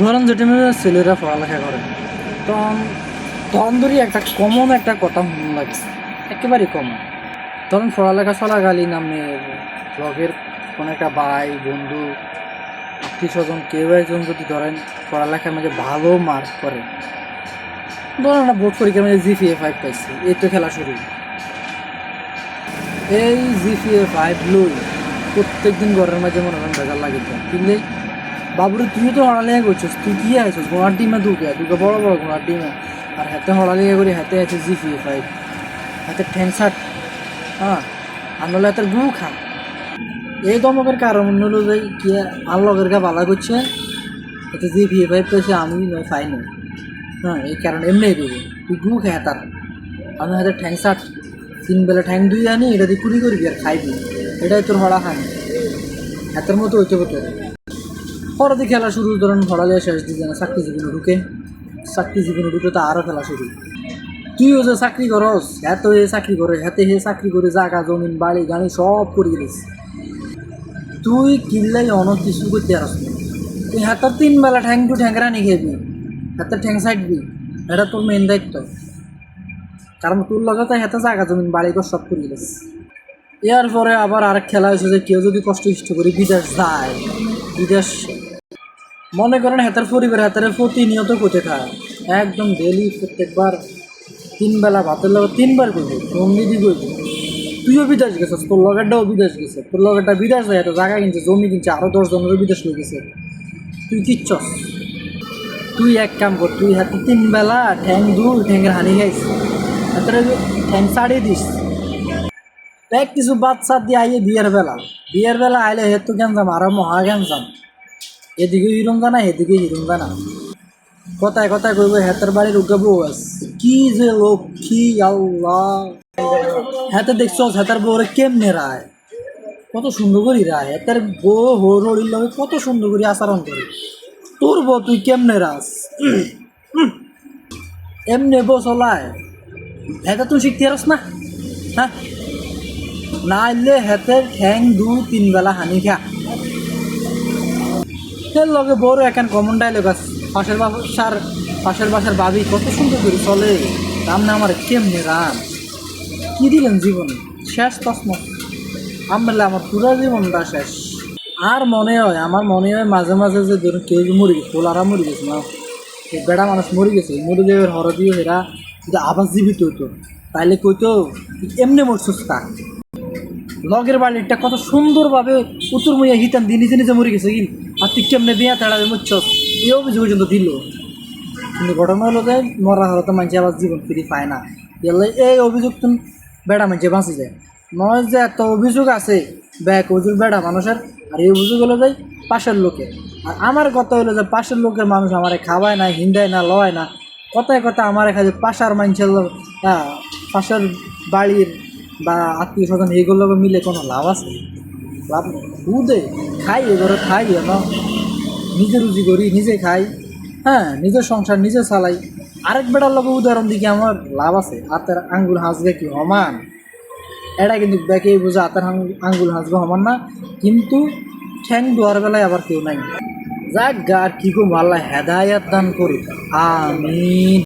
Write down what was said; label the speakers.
Speaker 1: ধরেন যে টাইমে ছেলেরা পড়ালেখা করে, তখন তখন ধরি একটা কমন একটা কথা মনে লাগছে একেবারে কমন তখন পড়ালেখা চলাকালীন আমি ব্লগের কোনো একটা ভাই, বন্ধু আত্মীয় স্বজন কেউ একজন যদি ধরেন পড়ালেখার মাঝে ভালো মার্ক করে, ধরেন না বোর্ড পরীক্ষার মাঝে জিপিএ ফাইভ পাইছি, এই তো খেলা শুরু। এই জিপিএ ফাইভ লই প্রত্যেক দিন ঘরের মাঝে মনে করেন বেজার লাগে কিন্তু বাবুরে, তুইও তো হড়ালেখা করছিস তুই কি আছিস ঘোড়ার টিমে দুকে দুকে বড় বড় ঘোড়ার টিমে আর হাতে হড়ালেখা করি হাতে আছে জিপিএ ফাইভ হাতে ঠ্যাংসাট হ্যাঁ আর নাহলে হাতের গু খা। এই দমকের কারণ হলো যে কি আর লগের গা বালা করছে। এতে জিপিএ ফাইভ পেয়েছে, আমি নয় পাই না হ্যাঁ এই কারণ এমনি দেবো তুই গু খায় তার। আমি হাতে ঠ্যাংসাট তিন বেলা ঠ্যাং দুই আনি, এটা দিয়ে কুড়ি করবি আর খাইবি। এটাই তোর হড়া খানি হাতের মতো হইতে হতো পরে খেলা শুরু ধরেন হড়ালে শেষ দিকে না, চাকরি জীবনে ঢুকে। চাকরি জীবনে ঢুকে তো আরও খেলা শুরু। তুইও যে চাকরি করস, এত হে চাকরি করে হাতে হে চাকরি করে জাগা জমিন বাড়ি, গাড়ি সব করে গেলিস তুই কিনলাই অনেক কিছু করতে পারস না। তুই হাতের তিন বেলা ঠ্যাং টু ঠ্যাংরা নিয়ে খেবি হাতের ঠ্যাং সাইডবি এটা তোর মেন দায়িত্ব। কারণ তোর লগে তো হাতে জাগা জমিন বাড়ি, ঘর সব করে গেলিস এর পরে আবার আরেক খেলা হয়েছে যে কেউ যদি কষ্ট ইষ্ট করে বিদেশ যায়। বিদেশ মনে করেন হাতের পরিবার হাতের প্রতিনিয়ত করতে খায় একদম ডেলি প্রত্যেকবার তিন বেলা ভাতের লগে তিনবার করবি অমনি দি করবি তুইও বিদেশ গেছিস, তোর লগেরটাও বিদেশ গেছে, তোর লগেরটা বিদেশ যায় একটা জায়গা কিনছে, জমি কিনছে আরও দশ জনেরও বিদেশ হয়ে গেছে। তুই কিচ্ছস তুই এক কাম কর, তুই হাতে তিন বেলা ঠ্যাং দূর ঠ্যাংয়ের হানি খাইস। হাতের ঠ্যাং ছাড়িয়ে দিস। দেখ কিছু বাচ্চা দিয়ে আইয়ে বিয়ের বেলা। বিয়ের বেলা আইলে হেতু গ্যাঞ্জাম, আরও মহা গ্যাঞ্জাম। এদিকে হিরুম জানা এদিকে হিরুম জানা কথায় কথায় কইব, হেতের বাড়ির উগে বউ আছে। কি যে লক্ষ্মী আল্লাহ। হেতে দেখছ হেতার বউরে কেমনে রায়? কত সুন্দর করি রায়। হেতার বউ হোর হরির কত সুন্দর করে আচরণ করে। তোর বউ, তুই কেমনে রাস? এমনি বউ চলায়। হেতা তুই শিখতে পারস না? হ্যাঁ? না আইলে হেতে ঠ্যাং দু তিন বেলা হানি খা। এর লগে বড় এখন কমন ডায়লগ আছে। পাশের বাসার পাশের বাসার বাবি কত সুন্দর করে চলে। রাম না আমার কেমনে রাম? কি দিলেন জীবনে? শেষ তসমত আমলে আমার পুরো জীবনটা শেষ। আর মনে হয়, আমার মনে হয় মাঝে মাঝে যে ধরুন কেউ মরে গেছে, পোলারা মরে গেছে না? বেড়া মানুষ মরে গেছে মরে যাবে হর দিয়ে হেরা যদি আবার জীবিত হতো তাইলে কইতো এমনি মরছিস তা লগের বাড়িটা কত সুন্দরভাবে উত্তর মইয়া হিতান দিয়ে নিজে নিজে মরে গেছে কিন আর তুই কেমনে বিয়া তাড়াবে মুচ্ছস এই অভিযোগ পর্যন্ত দিল। কিন্তু ঘটনা হলো যে মরা হলে তো মানুষ আবার জীবন ফিরে পায় না। এলে এই অভিযোগ তুমি বেড়া মানুষে বাঁচি যায়। নয় যে এত অভিযোগ আছে, ব্যাক অভিযোগ বেড়া মানুষের। আর এই অভিযোগ হলো যে, পাশের লোকের। আর আমার কথা হলো যে, পাশের লোকের মানুষ আমারে খাওয়ায় না হিন্দায় না লয় না। কথায় কথা আমার এখানে পাশার মানুষের পাশের বাড়ির বা আত্মীয় স্বজন এইগুলো মিলে কোনো লাভ আছে? লাভ নেই। উদে। খাই এগুলো খাই না নিজে রুজি করি, নিজে খাই। হ্যাঁ নিজের সংসার, নিজে চালাই। আরেক বেটার লোক উদাহরণ দিকে আমার লাভ আছে? হাতের আঙ্গুল হাসবে কি সমান? এটা কিন্তু ব্যাকে বোঝা, হাতের আঙ্গুল- হাসবে সমান না। কিন্তু ঠ্যাং দোয়ার বেলায় আবার কেউ নাই। যাক গা কি কম আল্লাহ হেদায়াত দান করুক। আমিন।